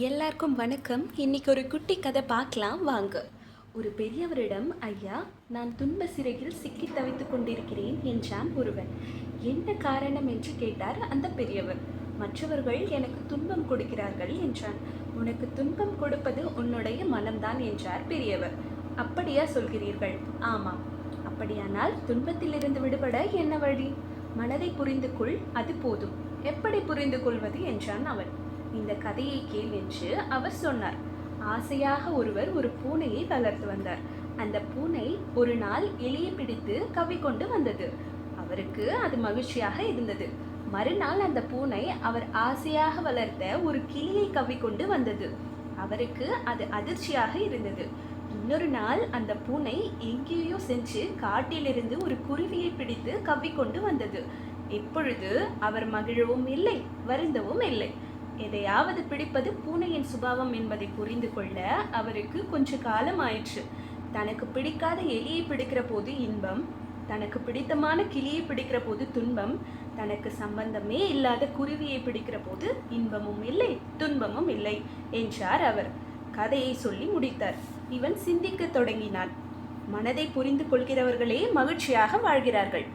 எல்லாருக்கும் வணக்கம். இன்னைக்கு ஒரு குட்டி கதை பார்க்கலாம். வாங்க. ஒரு பெரியவரிடம் ஐயா நான் துன்ப சிறையில் சிக்கி தவித்துக் கொண்டிருக்கிறேன் என்றான் ஒருவன். என்ன காரணம்? என்று கேட்டார் அந்த பெரியவர். மற்றவர்கள் எனக்கு துன்பம் கொடுக்கிறார்கள் என்றான். உனக்கு துன்பம் கொடுப்பது உன்னுடைய மனம்தான் என்றார் பெரியவர். அப்படியா சொல்கிறீர்கள். ஆமாம். அப்படியானால் துன்பத்திலிருந்து விடுபட என்ன வழி? மனதை புரிந்து கொள் அது போதும். எப்படி புரிந்து கொள்வது என்றான் அவன். இந்த கதையை கேள் என்று அவர் சொன்னார். ஆசையாக ஒருவர் ஒரு பூனையை வளர்த்து வந்தார். அந்த பூனை ஒரு நாள் எலியை பிடித்து கவ்விக்கொண்டு வந்தது. அவருக்கு அது மகிழ்ச்சியாக இருந்தது. மறுநாள் அந்த பூனை அவர் ஆசையாக வளர்த்த ஒரு கிளியை கவ்விக்கொண்டு வந்தது. அவருக்கு அது அதிர்ச்சியாக இருந்தது. இன்னொரு நாள் அந்த பூனை எங்கேயோ சென்று காட்டிலிருந்து ஒரு குருவியை பிடித்து கவ்விக்கொண்டு வந்தது. இப்பொழுது அவர் மகிழவும் இல்லை வருந்தவும் இல்லை. எதையாவது பிடிப்பது பூனையின் சுபாவம் என்பதை புரிந்து கொள்ள அவருக்கு கொஞ்ச காலம் ஆயிற்று தனக்கு பிடிக்காத எலியை பிடிக்கிற போது இன்பம் தனக்கு பிடித்தமான கிளியை பிடிக்கிற போது துன்பம் தனக்கு சம்பந்தமே இல்லாத குருவியை பிடிக்கிற போது இன்பமும் இல்லை துன்பமும் இல்லை என்றார் அவர். கதையை சொல்லி முடித்தார். இவன் சிந்திக்கத் தொடங்கினான். மனதை புரிந்து கொள்கிறவர்களே மகிழ்ச்சியாக வாழ்கிறார்கள்.